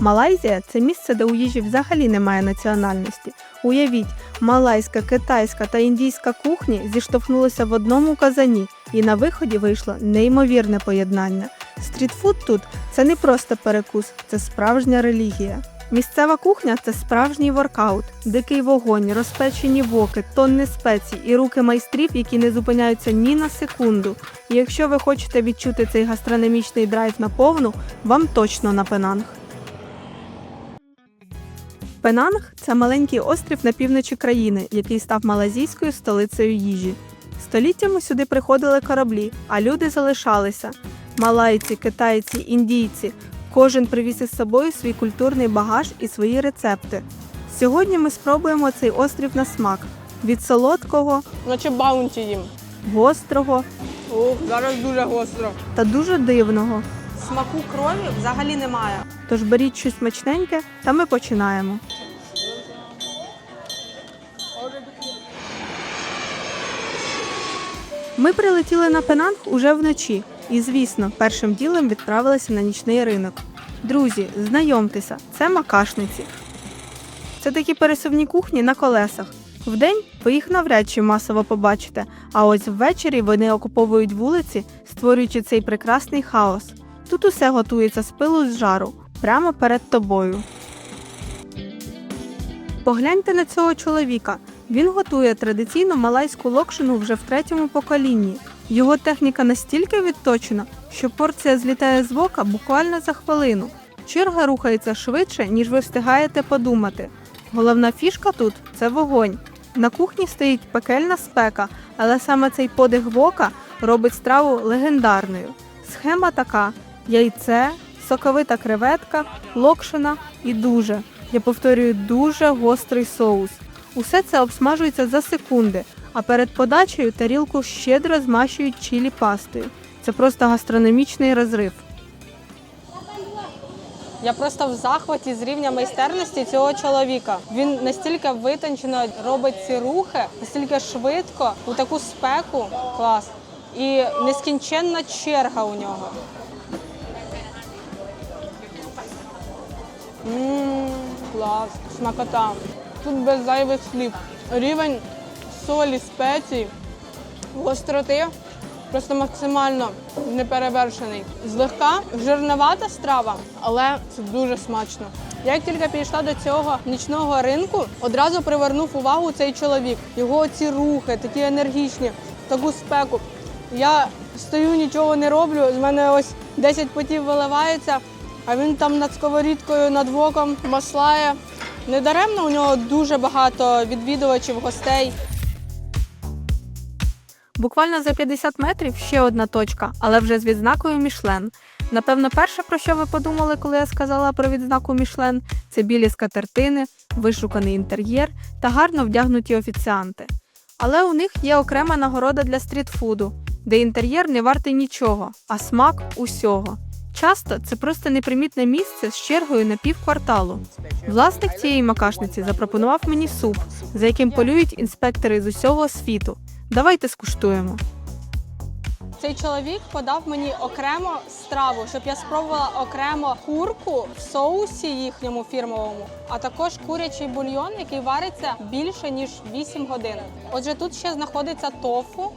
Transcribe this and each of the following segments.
Малайзія це місце, де у їжі взагалі немає національності. Уявіть, малайська, китайська та індійська кухні зіштовхнулися в одному казані, і на виході вийшло неймовірне поєднання. Стрітфуд тут це не просто перекус, це справжня релігія. Місцева кухня це справжній воркаут, дикий вогонь, розпечені воки, тонни спецій і руки майстрів, які не зупиняються ні на секунду. І якщо ви хочете відчути цей гастрономічний драйв наповну, вам точно на Пенанг. Пенанг це маленький острів на півночі країни, який став малазійською столицею їжі. Століттями сюди приходили кораблі, а люди залишалися. Малайці, китайці, індійці. Кожен привіз із собою свій культурний багаж і свої рецепти. Сьогодні ми спробуємо цей острів на смак від солодкого, Наче баунті їм. гострого Ух, зараз дуже гостро. та дуже дивного. Смаку крові взагалі немає. Тож беріть щось смачненьке, та ми починаємо. Ми прилетіли на Пенанг уже вночі, і, звісно, першим ділом відправилися на нічний ринок. Друзі, знайомтеся, це макашниці. Це такі пересувні кухні на колесах. Вдень ви їх навряд чи масово побачите, а ось ввечері вони окуповують вулиці, створюючи цей прекрасний хаос. Тут усе готується з пилу з жару, прямо перед тобою. Погляньте на цього чоловіка. Він готує традиційну малайську локшину вже в третьому поколінні. Його техніка настільки відточена, що порція злітає з бока буквально за хвилину. Черга рухається швидше, ніж ви встигаєте подумати. Головна фішка тут це вогонь. На кухні стоїть пекельна спека, але саме цей подих вока робить страву легендарною. Схема така: яйце, соковита креветка, локшина і дуже. Я повторюю, дуже гострий соус. Усе це обсмажується за секунди, а перед подачею тарілку щедро змащують чилі пастою. Це просто гастрономічний розрив. Я просто в захваті з рівня майстерності цього чоловіка. Він настільки витончено робить ці рухи, настільки швидко, у таку спеку. Клас. І нескінченна черга у нього. Ммм, клас, смакота. Тут без зайвих слів. Рівень солі, спецій, гостроти просто максимально неперевершений. Злегка жирновата страва, але це дуже смачно. Я як тільки підійшла до цього нічного ринку, одразу привернув увагу цей чоловік. Його ці рухи, такі енергічні, таку спеку. Я стою, нічого не роблю. З мене ось 10 потів виливається, а він там над сковорідкою, над воком маслає. Недаремно у нього дуже багато відвідувачів, гостей. Буквально за 50 метрів ще одна точка, але вже з відзнакою Мішлен. Напевно, перше, про що ви подумали, коли я сказала про відзнаку Мішлен, це білі скатертини, вишуканий інтер'єр та гарно вдягнуті офіціанти. Але у них є окрема нагорода для стрітфуду, де інтер'єр не вартий нічого, а смак усього. Часто це просто непримітне місце з чергою на півкварталу. Власник цієї макашниці запропонував мені суп, за яким полюють інспектори з усього світу. Давайте скуштуємо. Цей чоловік подав мені окремо страву, щоб я спробувала окремо курку в соусі їхньому фірмовому, а також курячий бульйон, який вариться більше ніж 8 годин. Отже, тут ще знаходиться тофу.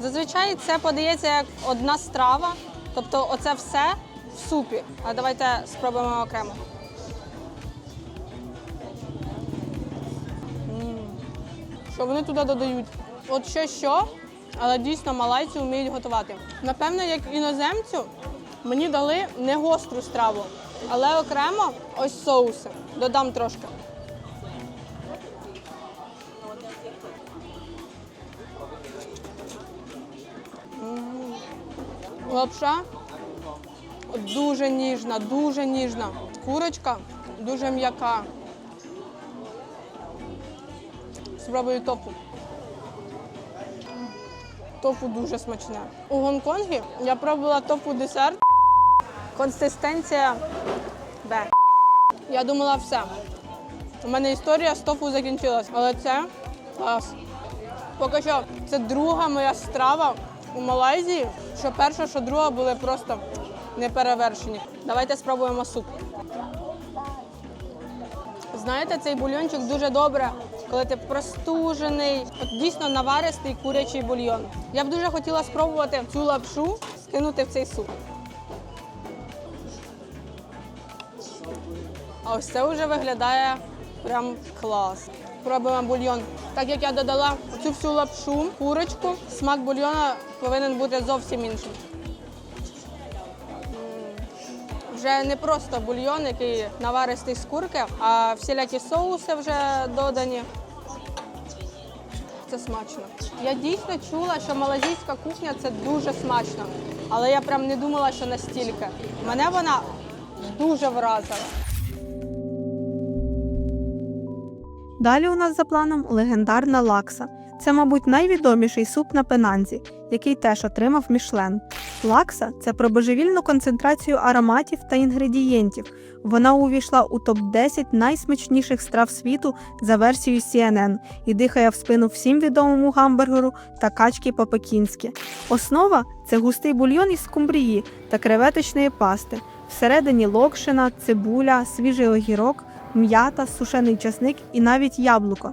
Зазвичай це подається як одна страва, тобто оце все в супі. А давайте спробуємо окремо. Що вони туди додають? От що що, але дійсно малайці вміють готувати. Напевно, як іноземцю мені дали не гостру страву, але окремо ось соуси. Додам трошки. Лапша дуже ніжна, дуже ніжна. Курочка дуже м'яка. Спробую тофу. Тофу дуже смачне. У Гонконгі я пробувала тофу десерт. Консистенція Б. Я думала, все. У мене історія з тофу закінчилась, але це клас. Поки що це друга моя страва у Малайзії. Що перша, що друга були просто неперевершені. Давайте спробуємо суп. Знаєте, цей бульйончик дуже добре, коли ти простужений. От дійсно наваристий курячий бульйон. Я б дуже хотіла спробувати цю лапшу скинути в цей суп. А ось це вже виглядає прям клас. Пробуємо бульйон. Так як я додала цю всю лапшу, курочку, смак бульйона повинен бути зовсім іншим. Вже не просто бульйон, який наваристий з курки, а всілякі соуси вже додані. Це смачно. Я дійсно чула, що малазійська кухня це дуже смачно, але я прям не думала, що настільки. Мене вона дуже вразила. Далі у нас за планом легендарна лакса. Це, мабуть, найвідоміший суп на пенанзі, який теж отримав Мішлен. Лакса це про божевільну концентрацію ароматів та інгредієнтів. Вона увійшла у топ-10 найсмачніших страв світу за версією CNN і дихає в спину всім відомому гамбургеру та качки по-пекінськи. Основа це густий бульйон із скумбрії та креветочної пасти. Всередині локшина, цибуля, свіжий огірок, м'ята, сушений часник і навіть яблуко.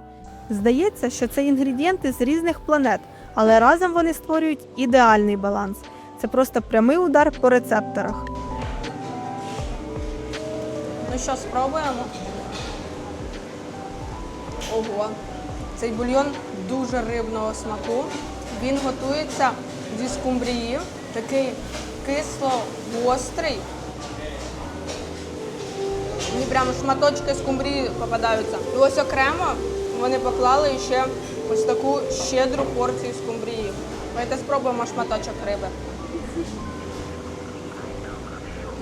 Здається, що це інгредієнти з різних планет, але разом вони створюють ідеальний баланс. Це просто прямий удар по рецепторах. Ну що, спробуємо? Ого, цей бульйон дуже рибного смаку. Він готується зі скумбрії, такий кисло-гострий. Мені прямо шматочки скумбрії попадаються. І ось окремо вони поклали ще ось таку щедру порцію скумбрії. Давайте спробуємо шматочок риби.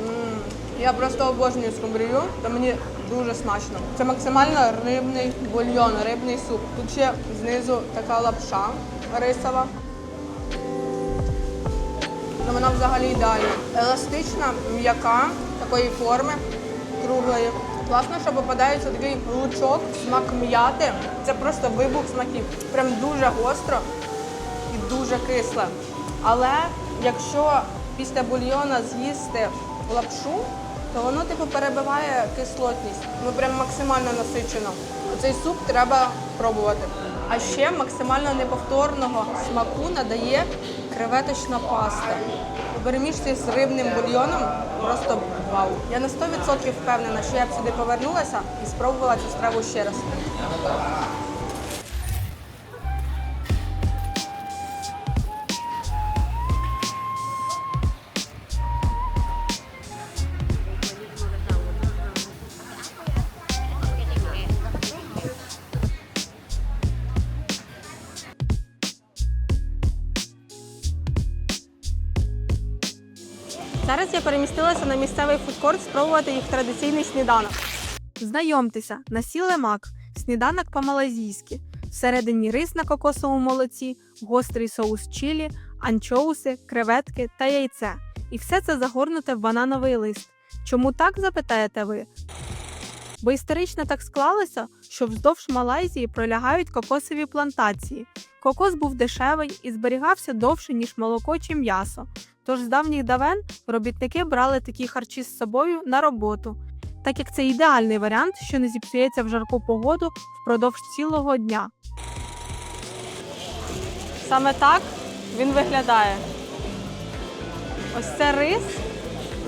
М, Я просто обожнюю скумбрію, то мені дуже смачно. Це максимально рибний бульйон, рибний суп. Тут ще знизу така лапша рисова. Ну, вона взагалі ідеальна. Еластична, м'яка, такої форми, круглої. Класно, що попадається такий лучок, смак м'яти. Це просто вибух смаків. Прям дуже гостро і дуже кисле. Але якщо після бульйона з'їсти лапшу, то воно типу перебиває кислотність. Ну прям максимально насичено. Цей суп треба пробувати. А ще максимально неповторного смаку надає креветочна паста. У перемішці з рибним бульйоном просто вау. Я на 100% впевнена, що я б сюди повернулася і спробувала цю страву ще раз. Зараз я перемістилася на місцевий фудкорт спробувати їх традиційний сніданок. Знайомтеся, насіле мак, сніданок по-малазійськи. Всередині рис на кокосовому молоці, гострий соус чилі, анчоуси, креветки та яйце. І все це загорнуте в банановий лист. Чому так запитаєте ви? Бо історично так склалося, що вздовж Малайзії пролягають кокосові плантації. Кокос був дешевий і зберігався довше, ніж молоко чи м'ясо. Тож з давніх давен робітники брали такі харчі з собою на роботу, так як це ідеальний варіант, що не зіпсується в жарку погоду впродовж цілого дня. Саме так він виглядає. Ось це рис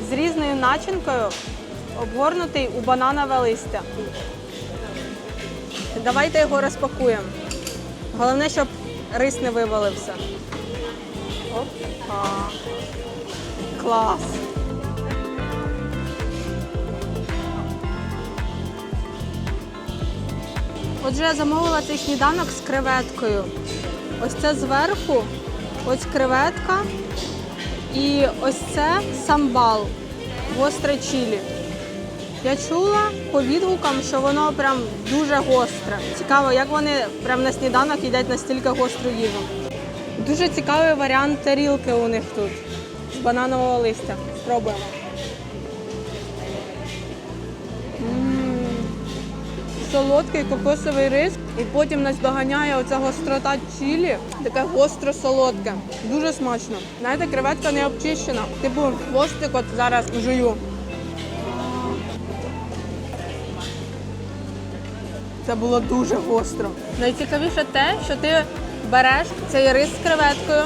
з різною начинкою, обгорнутий у бананове листя. Давайте його розпакуємо. Головне, щоб рис не вивалився. Клас. Отже, я замовила цей сніданок з креветкою. Ось це зверху, ось креветка. І ось це самбал, гостре чилі. Я чула по відгукам, що воно прям дуже гостре. Цікаво, як вони прям на сніданок їдять настільки гостру їжу. Дуже цікавий варіант тарілки у них тут з бананового листя. Спробуємо. Солодкий кокосовий рис, і потім нас доганяє оця гострота чилі, таке гостро-солодке. Дуже смачно. Знаєте, креветка не обчищена. Типу хвостик от зараз жую. Це було дуже гостро. Найцікавіше те, що ти береш цей рис з креветкою,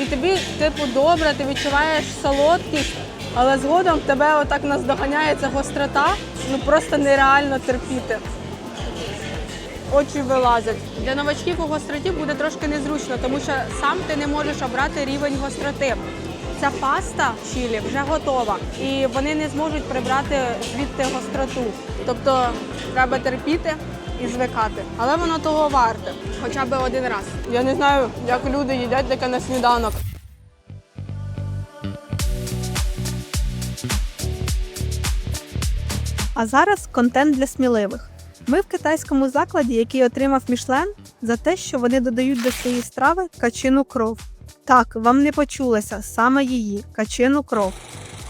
і тобі, типу, добре, ти відчуваєш солодкість, але згодом в тебе отак наздоганяє ця гострота, ну просто нереально терпіти. Очі вилазять. Для новачків у гостроті буде трошки незручно, тому що сам ти не можеш обрати рівень гостроти. Ця паста чілі вже готова, і вони не зможуть прибрати звідти гостроту. Тобто треба терпіти і звикати. Але воно того варте, хоча б один раз. Я не знаю, як люди їдять таке на сніданок. А зараз контент для сміливих. Ми в китайському закладі, який отримав Мішлен, за те, що вони додають до своєї страви качину кров. Так, вам не почулося саме її качину кров.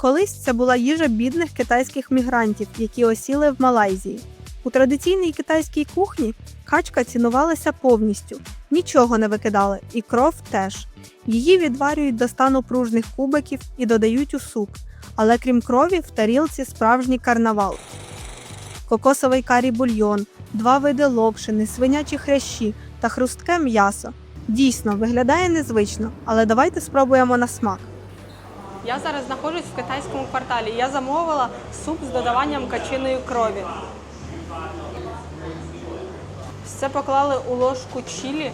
Колись це була їжа бідних китайських мігрантів, які осіли в Малайзії. У традиційній китайській кухні качка цінувалася повністю, нічого не викидали, і кров теж. Її відварюють до стану пружних кубиків і додають у суп. Але крім крові, в тарілці справжній карнавал. Кокосовий карі бульйон, два види локшини, свинячі хрящі та хрустке м'ясо. Дійсно, виглядає незвично, але давайте спробуємо на смак. Я зараз знаходжусь в китайському кварталі. Я замовила суп з додаванням качиної крові. Все поклали у ложку чілі.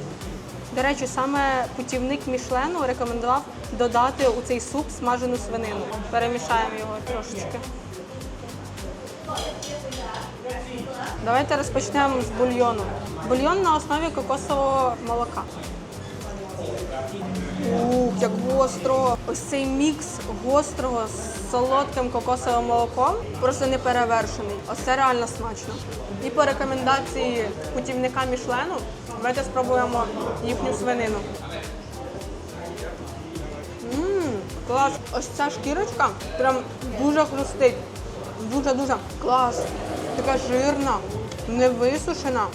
До речі, саме путівник Мішлену рекомендував додати у цей суп смажену свинину. Перемішаємо його трошечки. Давайте розпочнемо з бульйону. Бульйон на основі кокосового молока. Ух, як гостро! Ось цей мікс гострого з солодким кокосовим молоком просто не перевершений. Ось це реально смачно. І по рекомендації путівника Мішлену давайте спробуємо їхню свинину. Мм, клас! Ось ця шкірочка прям дуже хрустить. Дуже-дуже клас. Така жирна, не висушена.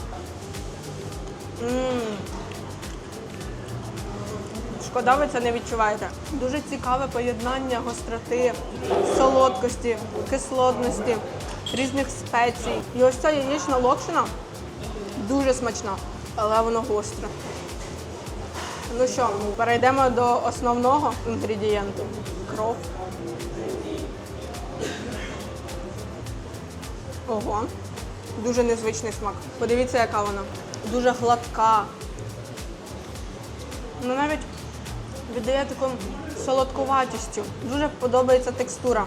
Шкода, ви це не відчуваєте. Дуже цікаве поєднання гостроти, солодкості, кислотності, різних спецій. І ось ця яєчна локшина дуже смачна, але воно гостре. Ну що, перейдемо до основного інгредієнту кров. Ого, дуже незвичний смак. Подивіться, яка вона. Дуже гладка. Ну навіть віддає таку солодкуватістю. Дуже подобається текстура.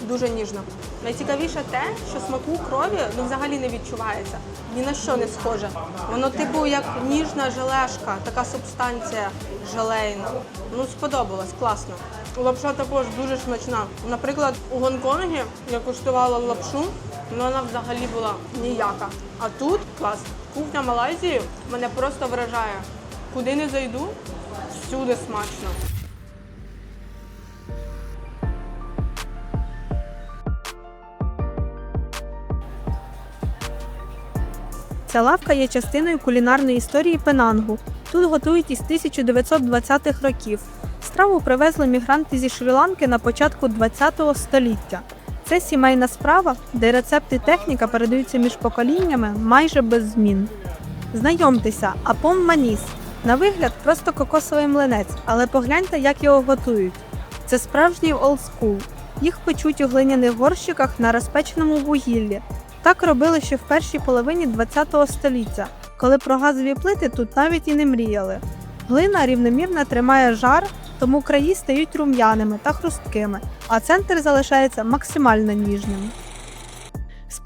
Дуже ніжна. Найцікавіше те, що смаку крові ну, взагалі не відчувається. Ні на що не схоже. Воно типу як ніжна желешка, така субстанція желейна. Ну, сподобалось, класно. Лапша також дуже смачна. Наприклад, у Гонконгі я куштувала лапшу, ну вона взагалі була ніяка. А тут клас. Кухня Малайзії мене просто вражає. Куди не зайду, всюди смачно. Ця лавка є частиною кулінарної історії Пенангу. Тут готують із 1920-х років. Страву привезли мігранти зі Шрі-Ланки на початку ХХ століття. Це сімейна справа, де рецепти техніка передаються між поколіннями майже без змін. Знайомтеся, апом маніс. На вигляд просто кокосовий млинець, але погляньте, як його готують. Це справжній олдскул. Їх печуть у глиняних горщиках на розпеченому вугіллі. Так робили ще в першій половині ХХ століття, коли про газові плити тут навіть і не мріяли. Глина рівномірно тримає жар, тому краї стають рум'яними та хрусткими, а центр залишається максимально ніжним.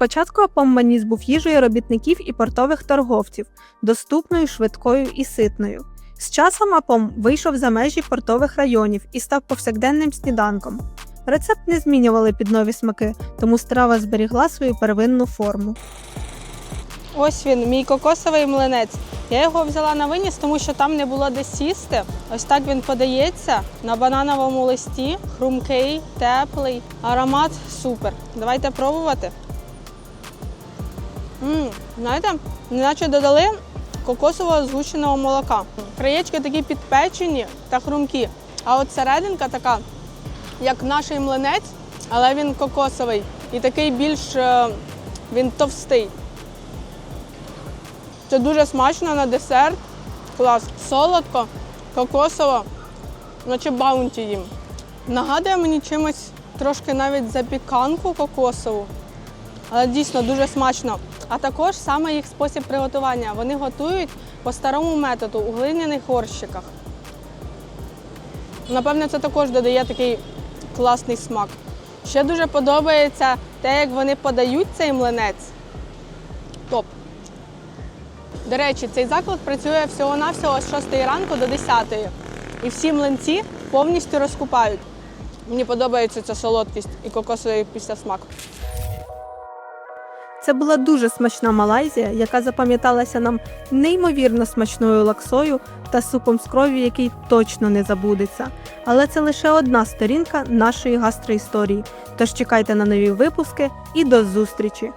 Спочатку апомманіс був їжею робітників і портових торговців, доступною, швидкою і ситною. З часом апом вийшов за межі портових районів і став повсякденним сніданком. Рецепт не змінювали під нові смаки, тому страва зберігла свою первинну форму. Ось він, мій кокосовий млинець. Я його взяла на виніс, тому що там не було де сісти. Ось так він подається на банановому листі, хрумкий, теплий, аромат супер. Давайте пробувати. М, знаєте, наче додали кокосового згущеного молока. Краєчки такі підпечені та хрумкі. А от серединка така, як наш млинець, але він кокосовий і такий більш е, він товстий. Це дуже смачно на десерт. Клас. Солодко, кокосово, наче баунті їм. Нагадує мені чимось трошки навіть запіканку кокосову. Але дійсно дуже смачно. А також саме їх спосіб приготування. Вони готують по старому методу у глиняних горщиках. Напевне, це також додає такий класний смак. Ще дуже подобається те, як вони подають цей млинець. Топ. До речі, цей заклад працює всього-навсього з 6 ранку до 10. І всі млинці повністю розкупають. Мені подобається ця солодкість і кокосовий післясмак. Це була дуже смачна Малайзія, яка запам'яталася нам неймовірно смачною лаксою та супом з крові, який точно не забудеться. Але це лише одна сторінка нашої гастроісторії. Тож чекайте на нові випуски і до зустрічі!